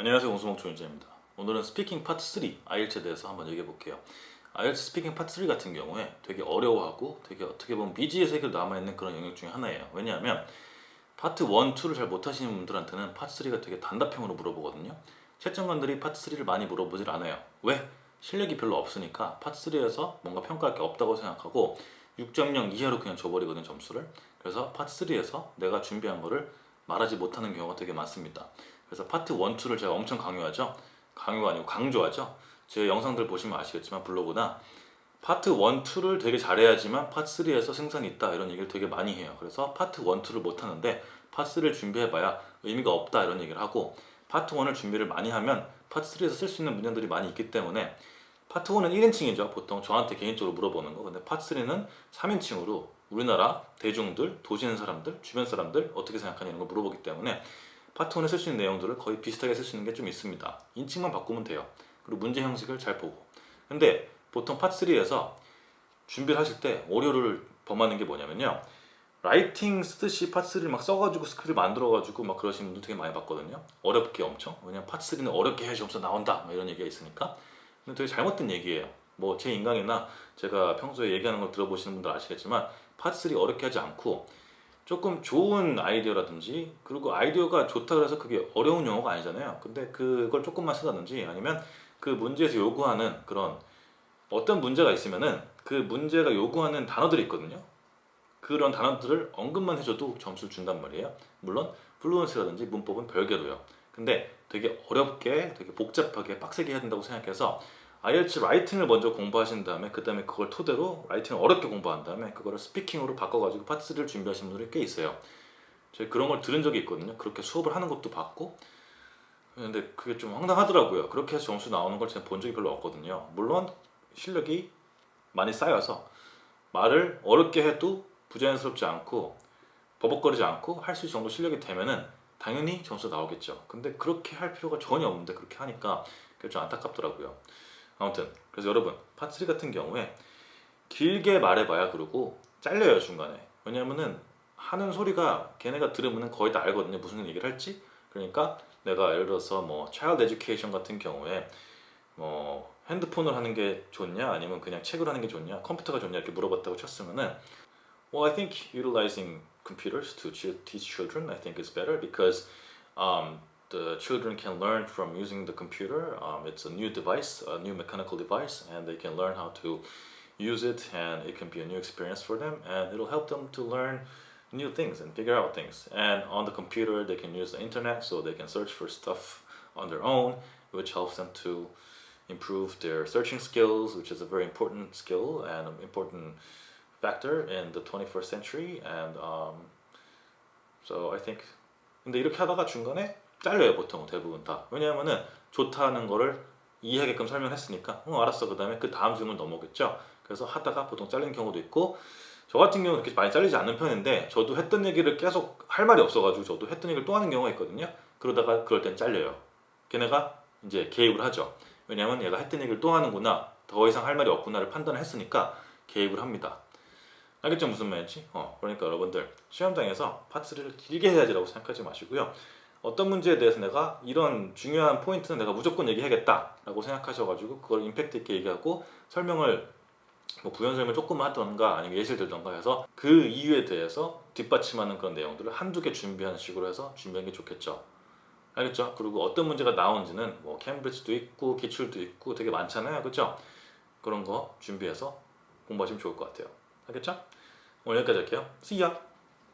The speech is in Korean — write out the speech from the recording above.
안녕하세요 공수목 조윤재입니다. 오늘은 스피킹 파트 3 IELTS에 대해서 한번 얘기해 볼게요. IELTS 스피킹 파트 3 같은 경우에 되게 어려워하고 되게 어떻게 보면 미지의 세계로 남아있는 그런 영역 중에 하나예요. 왜냐하면 파트 1, 2를 잘 못하시는 분들한테는 파트 3가 되게 단답형으로 물어보거든요. 채점관들이 파트 3를 많이 물어보질 않아요. 왜? 실력이 별로 없으니까 파트 3에서 뭔가 평가할 게 없다고 생각하고 6.0 이하로 그냥 줘버리거든 점수를. 그래서 파트 3에서 내가 준비한 거를 말하지 못하는 경우가 되게 많습니다. 그래서 파트 1, 2를 제가 엄청 강요하죠. 강요가 아니고 강조하죠. 제 영상들 보시면 아시겠지만 블로그나 파트 1, 2를 되게 잘해야지만 파트 3에서 승산이 있다 이런 얘기를 되게 많이 해요. 그래서 파트 1, 2를 못하는데 파트 3를 준비해봐야 의미가 없다 이런 얘기를 하고 파트 1을 준비를 많이 하면 파트 3에서 쓸 수 있는 문제들이 많이 있기 때문에 파트 1은 1인칭이죠. 보통 저한테 개인적으로 물어보는 거. 근데 파트 3는 3인칭으로 우리나라 대중들, 도시 있는 사람들, 주변 사람들 어떻게 생각하냐 이런 걸 물어보기 때문에 파트 1에 쓸 수 있는 내용들을 거의 비슷하게 쓸 수 있는 게 좀 있습니다. 인칭만 바꾸면 돼요. 그리고 문제 형식을 잘 보고. 근데 보통 파트 3에서 준비를 하실 때 오류를 범하는 게 뭐냐면요. 라이팅 쓰듯이 파트 3를 막 써가지고 스크립트 만들어가지고 막 그러시는 분들 되게 많이 봤거든요. 어렵게 엄청. 왜냐면 파트 3는 어렵게 해야 점수 나온다. 막 이런 얘기가 있으니까. 근데 되게 잘못된 얘기예요. 뭐 제 인강이나 제가 평소에 얘기하는 걸 들어보시는 분들 아시겠지만 파트 3 어렵게 하지 않고 조금 좋은 아이디어라든지 그리고 아이디어가 좋다 그래서 그게 어려운 용어가 아니잖아요. 근데 그걸 조금만 쓰다든지 아니면 그 문제에서 요구하는 그런 어떤 문제가 있으면은 그 문제가 요구하는 단어들이 있거든요. 그런 단어들을 언급만 해줘도 점수를 준단 말이에요. 물론 플루언스라든지 문법은 별개로요. 근데 되게 어렵게, 되게 복잡하게, 빡세게 해야 된다고 생각해서 IELTS 라이팅을 먼저 공부하신 다음에 그 다음에 그걸 토대로 라이팅을 어렵게 공부한 다음에 그거를 스피킹으로 바꿔가지고 파트 3를 준비하시는 분들이 꽤 있어요. 제가 그런 걸 들은 적이 있거든요. 그렇게 수업을 하는 것도 봤고 근데 그게 좀 황당하더라고요. 그렇게 해서 점수 나오는 걸 제가 본 적이 별로 없거든요. 물론 실력이 많이 쌓여서 말을 어렵게 해도 부자연스럽지 않고 버벅거리지 않고 할 수 있을 정도 실력이 되면은 당연히 점수 나오겠죠. 근데 그렇게 할 필요가 전혀 없는데 그렇게 하니까 그게 좀 안타깝더라고요. 아무튼 그래서 여러분 파트 3 같은 경우에 길게 말해봐야 그러고 잘려요 중간에. 왜냐면은 하는 소리가 걔네가 들으면 거의 다 알거든요. 무슨 얘기를 할지. 그러니까 내가 예를 들어서 뭐 child education 같은 경우에 뭐 핸드폰을 하는 게 좋냐 아니면 그냥 책을 하는 게 좋냐 컴퓨터가 좋냐 이렇게 물어봤다고 쳤으면은 well I think utilizing computers to ch- teach children I think is better because um, the children can learn from using the computer. Um, it's a new device, a new mechanical device, and they can learn how to use it, and it can be a new experience for them, and it'll help them to learn new things and figure out things. And on the computer, they can use the internet, so they can search for stuff on their own, which helps them to improve their searching skills, which is a very important skill and an important factor in the 21st century. And um, so I think 근데 이렇게 하다가 중간에 잘려요 보통 대부분 다. 왜냐하면은 좋다는 거를 이해하게끔 설명했으니까. 어 알았어. 그 다음에 그 다음 질문 넘어오겠죠? 그래서 하다가 보통 잘리는 경우도 있고 저 같은 경우는 그렇게 많이 잘리지 않는 편인데 저도 했던 얘기를 계속 할 말이 없어가지고 저도 했던 얘기를 또 하는 경우가 있거든요. 그러다가 그럴 땐 잘려요. 걔네가 이제 개입을 하죠. 왜냐하면 얘가 했던 얘기를 또 하는구나. 더 이상 할 말이 없구나를 판단을 했으니까 개입을 합니다. 알겠죠? 무슨 말인지? 어 그러니까 여러분들 시험장에서 파트를 길게 해야지라고 생각하지 마시고요 어떤 문제에 대해서 내가 이런 중요한 포인트는 내가 무조건 얘기하겠다라고 생각하셔가지고 그걸 임팩트 있게 얘기하고 설명을 뭐 부연 설명 조금 하던가 아니면 예시를 들던가 해서 그 이유에 대해서 뒷받침하는 그런 내용들을 한두 개 준비하는 식으로 해서 준비하는 게 좋겠죠. 알겠죠? 그리고 어떤 문제가 나온지는 뭐 캠브리지도 있고 기출도 있고 되게 많잖아요. 그렇죠? 그런 거 준비해서 공부하시면 좋을 것 같아요. 알겠죠? 오늘 여기까지 할게요. See ya!